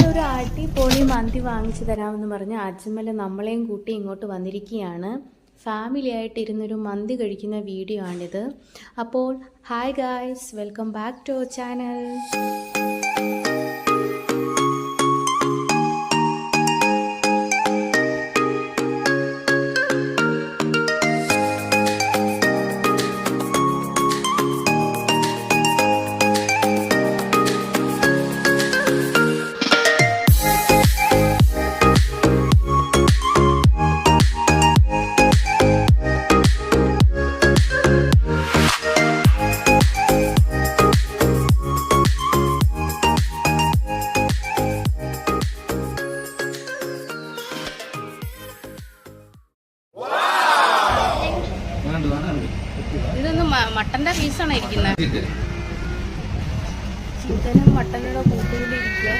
നല്ലൊരു പൊളി മന്തി വാങ്ങിച്ചു തരാമെന്ന് പറഞ്ഞ് അജ്മൽ നമ്മളെയും കൂട്ടി ഇങ്ങോട്ട് വന്നിരിക്കുകയാണ്. ഫാമിലി ആയിട്ട് ഇരുന്നൊരു മന്തി കഴിക്കുന്ന വീഡിയോ ആണിത്. അപ്പോൾ hi guys welcome back to channel. ഇതൊന്ന് മട്ടന്റെ പീസാണ് ഇരിക്കുന്നത് ചിക്കനും മട്ടനോட കൂട്ടുകൂടി ഇരിക്കുക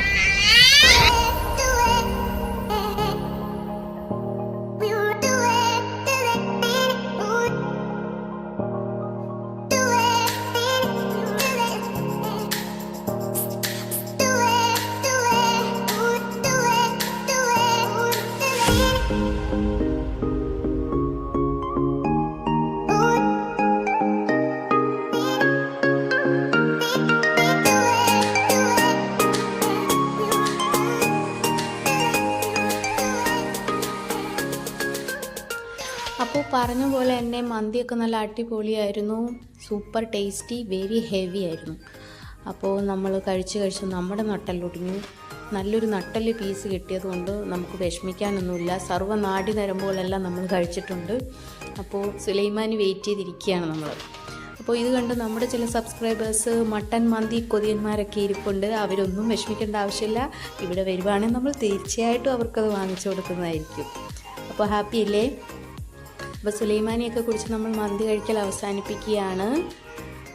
അപ്പോൾ പറഞ്ഞ പോലെ തന്നെ മന്തിയൊക്കെ നല്ല അടിപൊളിയായിരുന്നു. സൂപ്പർ ടേസ്റ്റി വെരി ഹെവി ആയിരുന്നു. അപ്പോൾ നമ്മൾ കഴിച്ച് കഴിച്ച് നമ്മുടെ നട്ടലൊടിഞ്ഞു നല്ലൊരു നട്ടൽ പീസ് കിട്ടിയതുകൊണ്ട് നമുക്ക് വിഷമിക്കാനൊന്നുമില്ല. സർവ നാടി നരമ്പോളെല്ലാം നമ്മൾ കഴിച്ചിട്ടുണ്ട്. അപ്പോൾ സുലൈമാന് വെയിറ്റ് ചെയ്തിരിക്കുകയാണ് നമ്മൾ അപ്പോൾ ഇത് കണ്ട് നമ്മുടെ ചില സബ്സ്ക്രൈബേഴ്സ് മട്ടൻ മന്തി കൊതിയന്മാരൊക്കെ ഇരിപ്പുണ്ട്. അവരൊന്നും വിഷമിക്കേണ്ട ആവശ്യമില്ല. ഇവിടെ വരുവാണെങ്കിൽ നമ്മൾ തീർച്ചയായിട്ടും അവർക്കത് വാങ്ങിച്ചു കൊടുക്കുന്നതായിരിക്കും. അപ്പോൾ ഹാപ്പി അല്ലേ? അപ്പോൾ സുലൈമാനിയൊക്കെ കുറിച്ച് നമ്മൾ മന്തി കഴിക്കൽ അവസാനിപ്പിക്കുകയാണ്.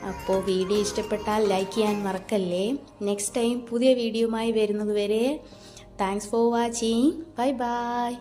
അപ്പോൾ വീഡിയോ ഇഷ്ടപ്പെട്ടാൽ ലൈക്ക് ചെയ്യാൻ മറക്കല്ലേ. നെക്സ്റ്റ് ടൈം പുതിയ വീഡിയോയുമായി വരുന്നതുവരെ thanks for watching bye bye